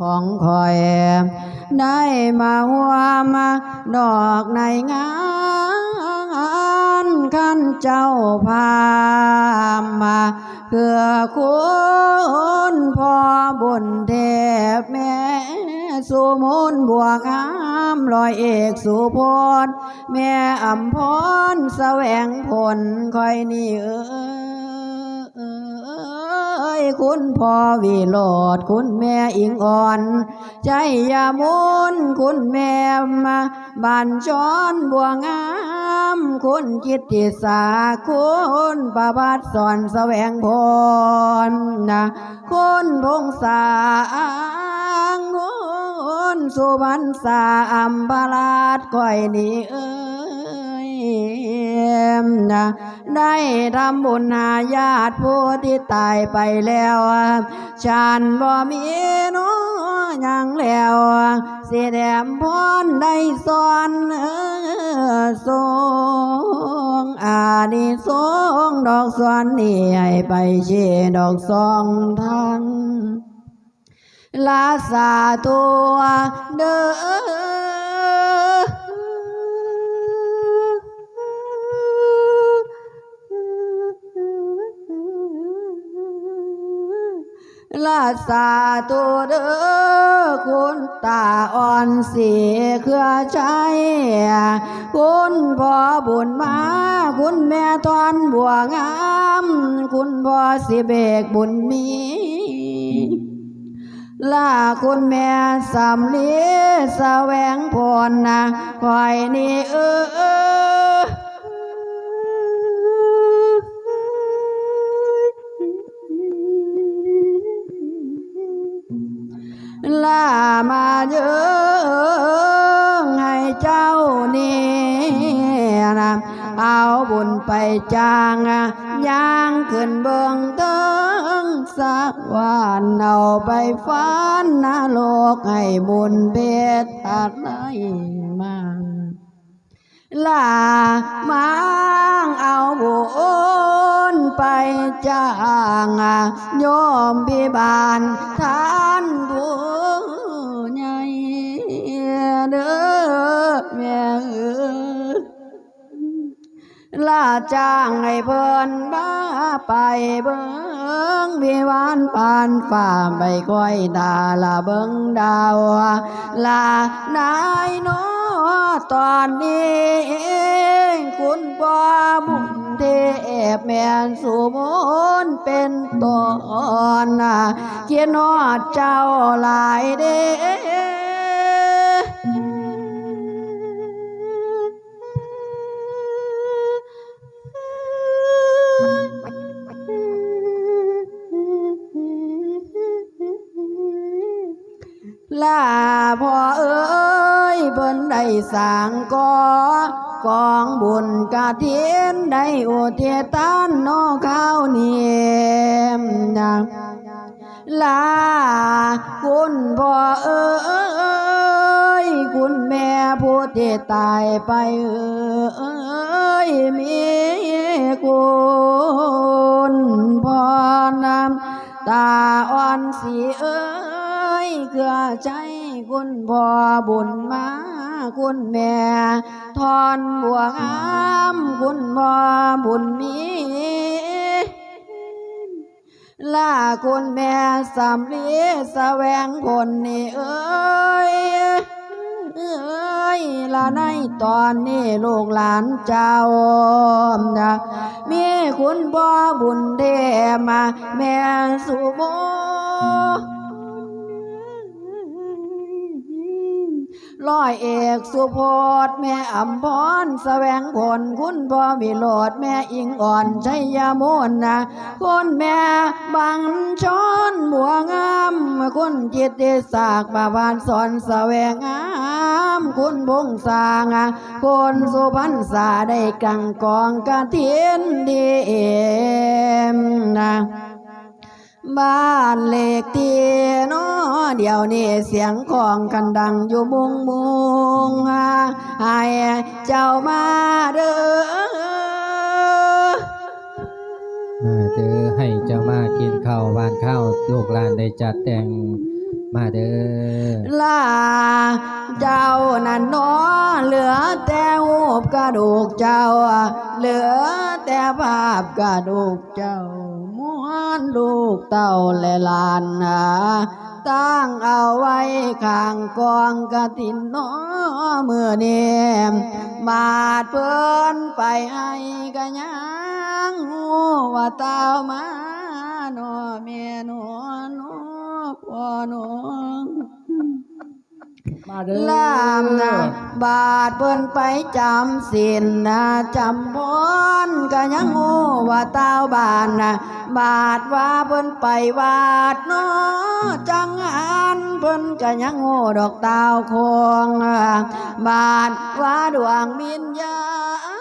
ของคอย ได้มาหัวมาดอกในงานขันเจ้าพามาเพื่อคุณพ่อบุญเทพแม่สุมนบวกงามลอยเอกสุพจน์แม่อำพรแสวงผลคอยนี่เออ คุณพ่อวิโรดคุณแม่อิงอ่อน ใจยามุนคุณแม่มาบานจอนบัวงาม คุณกิตติสาคุณประบัติสอนแสวงพรนะคุณพงษาคุณสุวรรณสาอัมบาลาดก้อยนี่เอ้ ยนะได้ทำบุญหาญาติผู้ที่ตายไปแล้วฉันบ่มีน้อยังแล้วสิแดมพรได้สอนทรงอานิสงส์ดอกสอนนี่ให้ไปเชดอกสองทางลาสาตัวเด้อ ลาสาตัวเด้อคุณตาอ่อนสีเครือใจคุณพ่อบุญมา คุณแม่ทอนบัวงาม คุณพ่อสิเบกบุญมีลาคุณแม่สำลีสแสวงพรนะคอยนี่เออ ลามาเยอะให้เจ้านี่นะเอาบุญไปจางย่างขึ้นเบื้องเติงสักวันเอาไปฟันนาโลกให้บุญเบ็ดอะไรมาลามางเอาบุญไปจ้างโยมพิบาลท่านผู้ใหญ่ เด้อแม่เอ้ยลาจ้างให้เพิ่นบ้าไปเบิ่งวิวานปานฝ่าใบก้อยดาลาเบิ่งดาวลานายโนตอนนี้คุณพ่อบุญเทพแม่นสุมนเป็นตอนเกียนอดเจ้าหลายเด้ เพิ่นได้สร้างกอกองบุญกะเทียนได้อุเทตานนอข้าวเนียมนะลาคุณพ่อเอ้ยคุณแม่ผู้ที่ตายไปเอ้ยมีคุณพ่อนำตาอ่อนสีเอ้ยเกลือใจ คุณพ่อบุญมา คุณแม่ทอนบัวงาม คุณพ่อบุญมีลาคุณแม่สำลีแสวงผลนี่เอ้ยเอ้ยละในตอนนี้ลูกหลานเจ้านะมีคุณพ่อบุญเทมา แม่สุโม ร้อยเอกสุโพธแม่อำพรแสวงผลคุณพ่อวิโรดแม่อิงอ่อนชัยยามนนะคุณแม่บังชนบัวงามคุณจิตติศากบาบานสอนแสวงงามคุณพงสางคุณสุพรรณษาได้กังกองกะเทียนดีเอ็มนะ บ้านเลขที่เนอเดี๋ยวนี้เสียงของกันดังอยู่มุงมุงอ่าให้เจ้ามาเด้อมาเด้อให้เจ้ามากินข้าวหวานข้าวลูกหลานได้จัดแต่งมาเด้อลาเจ้านั่นเนอเหลือแต่หูปกระดูกเจ้า เหลือแต่ภาพกระดูกเจ้า ม้วนลูกเต่าและลานนาตั้งเอาไว้ข้างกองกระถินเนอเมื่อเนมมาดเพิ่นไปให้กันยังหูว่าเต้ามาหนอเมียหนอหนอพ่อหนอ มาเด้อลามนะบาทเพิ่นไปจำสินนะจำพนก็ยังงูว่าเต้าบานนะบาทว่าเพิ่นไปวาดเนาะจังอันเพิ่นก็ยังงูดอกเต้าคงบาทว่าดวงวิญญาณ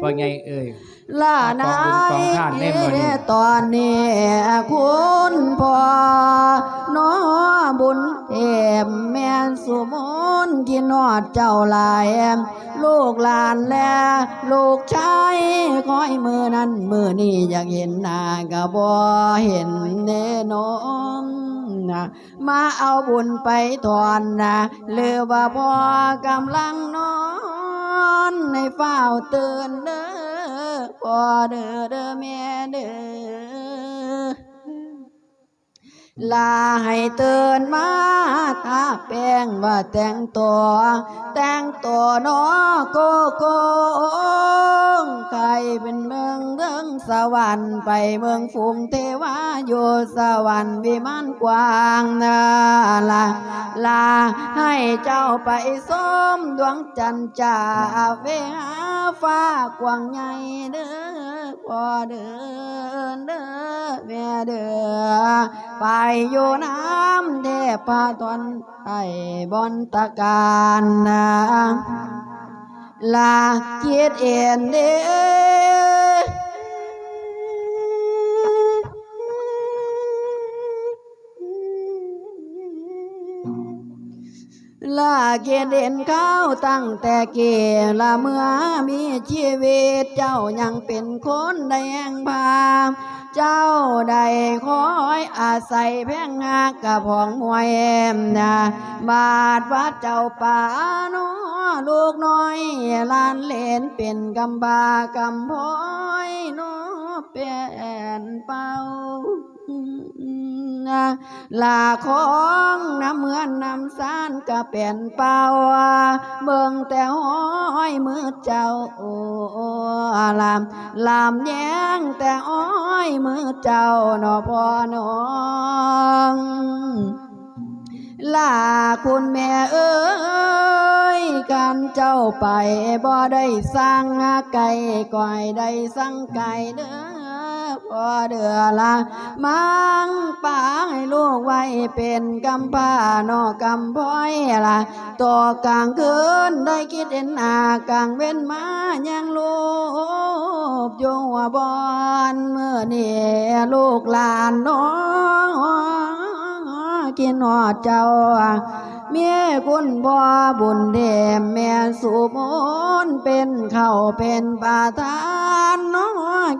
พอไงเอ่ยล่านากองบุญกองทานแน่มื้อนี้ยตอนนี้คุณพ่อน้อบุญเอ็มแม่นสุมนกินนอดเจ้าหลายลูกหลานแลลูกชายคอยมือนั้นมือนี้อยากเห็นหน้าก็บ่เห็นเน่นอนนะมาเอาบุญไปถอนนะหรือว่าพ่อกำลังน อนในเฝ้าตื่นเด้อพ่อเด้อเด้อแม่เด้อ ลาให้เตือนมาทาแป้งว่าแต่งตัว แต่งตัวเนอโกโก้ใครเป็นเมืองเรื่องสวรรค์ไปเมืองฝูงเทวาอยู่สวรรค์วิมานกว้างนาลาลาให้เจ้าไปส้มดวงจันทร์จ่าเวหาฟ้ากว้างใหญ่เด้อพ่อเด้อเด้อ แม่เด้อไปอยู่น้ำเทพาตอนไทยบนตะการนะลาคิดเอ็นเด้ลาเกียเด่นเข้าตั้งแต่เกลาเมื่อมีชีวิตเจ้ายังเป็นคนแดงพา เจ้าใดคอยอาศัยแพงงากกับผองมวยเอ็มนะบาดวัดเจ้าป่าน้อลูกน้อยลานเลนเป็นกำบากำพ้อยเน้อเป็นเป่า ลาของน้ำเหมือนน้ำสานก็เป็นเป่าเบิ่งแต่ห้อยมือเจ้าโอ้ลามลามแย้งแต่อ้อยมือเจ้าหนอพอน้องลาคุณแม่เอ้ยการเจ้าไปบ่ได้สั่งไก่ก่อยได้สั่งไก่เด้อ พ่อเดือละมังป่าให้ลูกไว้เป็นกำป้านอกกำพ้อยละต่อกลางคืนได้คิดเห็นหนากลางเว้นมายังลูกอยู่หัวบอนเมื่อนี่ลูกหลานน้องกินหอดเจ้าเมียคุณบ่บุญเดมแม่สุมนเป็นเข้าเป็นประธานน้อ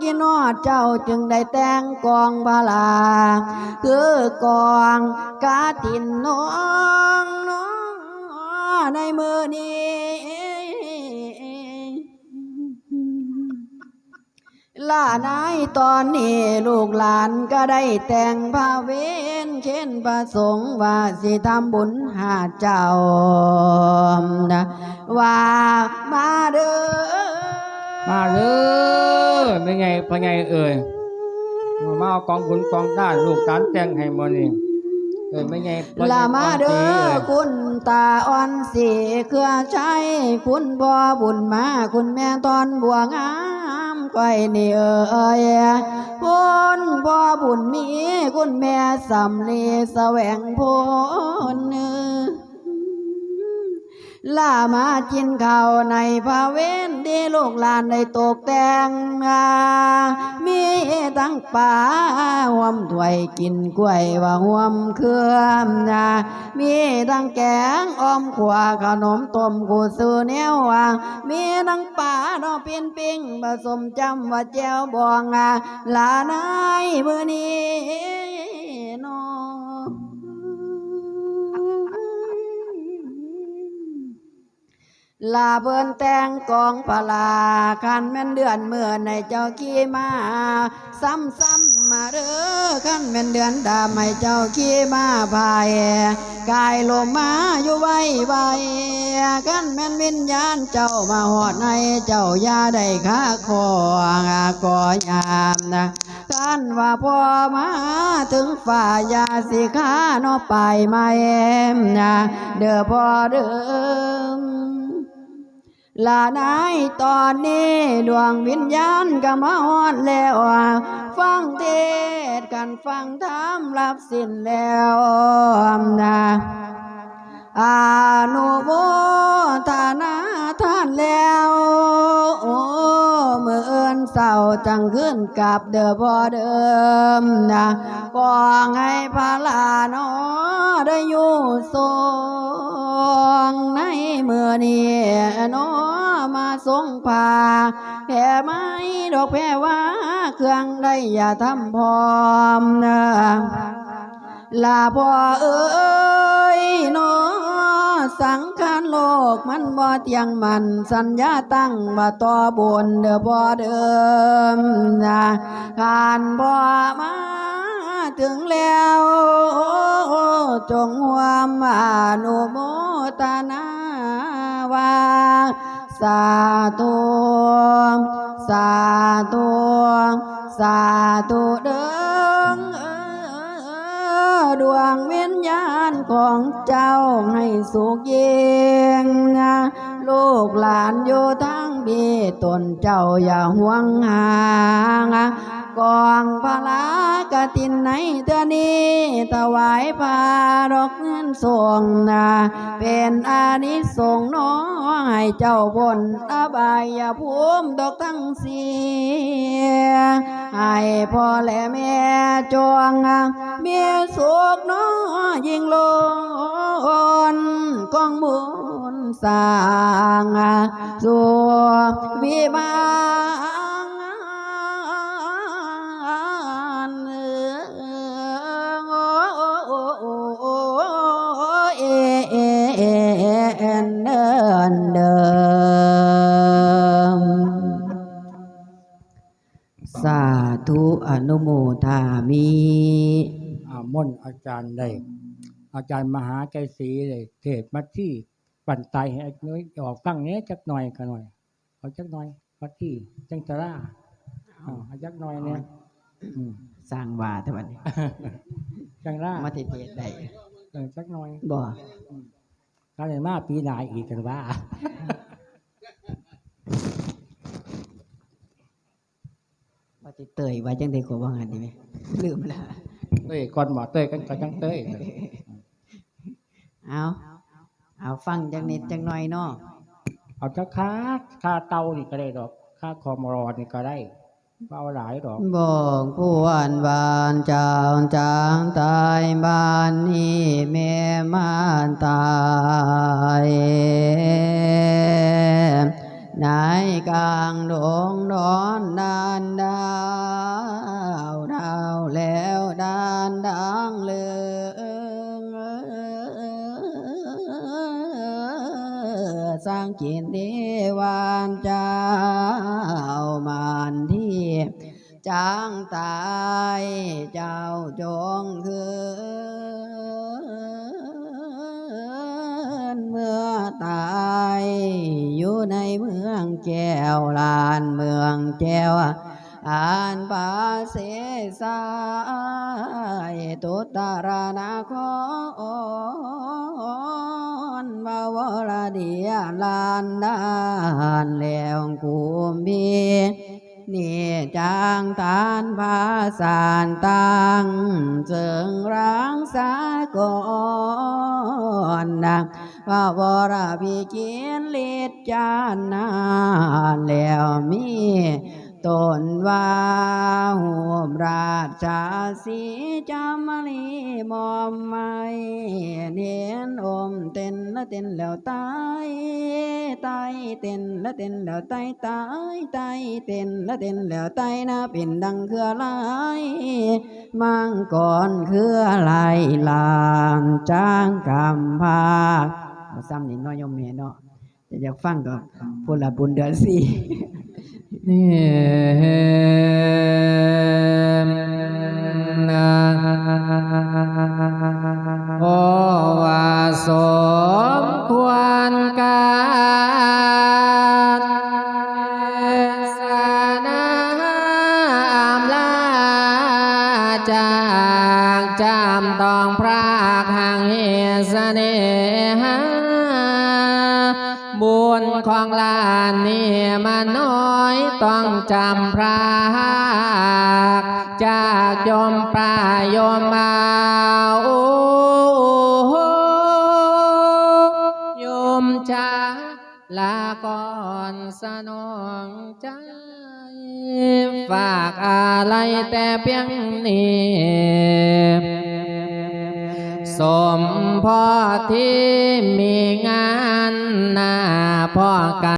กินอดเจ้าจึงได้แต่งกองบาลา คือกองกาตินน้องน้องในมือนี้ล่านายตอนนี้ลูกหลานก็ได้แต่งผ้าเวนเช่นประสงค์ว่าสิทำบุญหาเจ้านะว่ามาเด้อ มาเด้อเป็นไงพอไงเอ่ยมาเอากองบุญกองด้านลูกหลานแต่งให้มนี่เอ้ยไม่ไงละมาเด้อยคุณตาอ่อนสีเครือใช้คุณพ่อบุญมาคุณแม่ตอนบัวงามก้อยนี่เอ่ยคุณพ่อบุญมีคุณแม่สำลีแสวงพล ล่ามากินข้าวในพระเวนดีลูกหลานได้ตกแต่งมามีทั้งป่าห่วมถ้วยกินกล้วยว่าห่วมเครื่องนะมีทั้งแกงอ้อมขวาขนมต้มกูซื้อเนี้ยวมีทั้งป่าดอกปินปิงผสมจำว่าแจ้วบองอะลานายมือนี้นอ ลาเบิ่นแต่งกองพลาคันแม่นเดือนเมื่อในเจ้าขี่มา ซ้ำซ้ำมาเด้อคันแม่นเดือนดาไม่เจ้าขี่มาพายกายลมมาอยู่ไว้ไว้คันแม่นวิญญาณเจ้ามาหอดในเจ้าอย่าได้ค้าคองก่อยามนะกันว่าพอมาถึงฝ่ายาสิขานอไปมาเอ็มนะเด้อพอเด้อ ลานายตอนนี้ดวงวิญญาณก็มาฮอดแล้วฟังเทศกันฟังธรรมรับสิ้นแล้วนะอานุโมทนาท่านแล้วโอ้เมื่อเอินเศร้าจังขึ้นกับเด้อพ่อเดิมนะกองให้พาลานอได้อยู่ทรงในเมื่อนี้นอ ทรงผ่าแผ่ไม้ดอกแผ่ว่าเครื่องได้อย่าทำพร้อมนะลาพ่อเอ้ยนอสังขารโลกมันบ่เที่ยงมันสัญญาตั้งมาต่อบนเด้อบ่เดิมนะขานบ่มาถึงแล้วจงหวามอนุโมทนาว่า สาธุสาธุสาธุเด้งดวงวิญญาณของเจ้าให้สุขเย็นนะลูกหลานอยู่ทั้งบีตนเจ้าอย่าห่วงหาง กองพระลากตินในเทือนี้ถวายพาดอกเงินส่งนะเป็นอานิสงส์น้อให้เจ้าบนอบายภูมิดอกทั้งเสียให้พ่อและแม่จวงมียสุขน้อยิ่งล้นกองบุญสางสัววิมา อ็นเดินเดิม สาธุอนุโมทามิอ่ามนอาจารย์ได้อาจารย์มหาใจศรีเลยเทศมาที่ปั่นไตให้น้อยออกฟังเนี้ยจักหน่อยกันหน่อยเอาจักหน่อยมาที่จังตราอ่าเอาจักหน่อยเนี่ยสร้างว่าแต่วันนี้จังรามาเทศได้จักหน่อยบ่ การเรียนมาปีหนายอีกกันว่ามาติเตยว่าจังได๋ก็ว่างั้นดีไหมลืมละเต้ยก่อนหมอเต้ยกันก็จังเต้ยเอาเอาฟังจังนิดจังหน่อยเนาะเอาจักค่าค่าเตานี่ก็ได้ดอกค่าคอมรอนี่ก็ได้บ่ เอาหลายดอกบอกผู้อันบานจางจางตายบานนี้แม่มานตายนายกลางดงดอนดานดาวดาวแล้วดานดังเลือสร้างจิตนิว ลานเมืองแก้วอานปาเสสายตุตารนาคอนบาวรเดียลานดานแล้วกุมี นี่จางตานภาสานตังเจิงรังสาก่อนนะว่าบรพิเกียนฤทธิ์จานนาแล้วมี ตนว่าหุมราชาสีจามลีมอมไม่เนียนอมเต้นละเต้นแล้วตายตายเต้นละเต้นแล้วตายตายตายเต้นละเต้นแล้วตายนะเป็นดังเครือลายมังก่อนเครือลายลานจ้างกำพาซ้ำนิดน้อยยมเมีเนาะจะอยากฟังก็พูดละบุญเดือนสี่ นี่านนี่มันน้อยต้องจำพระจากโยมปลายโยมมาโอ้โยมจ้าลาก่อนสนองใจฝากอะไรแต่เพียงนี้สมพ่อที่มีงานหน้าพ่อกัน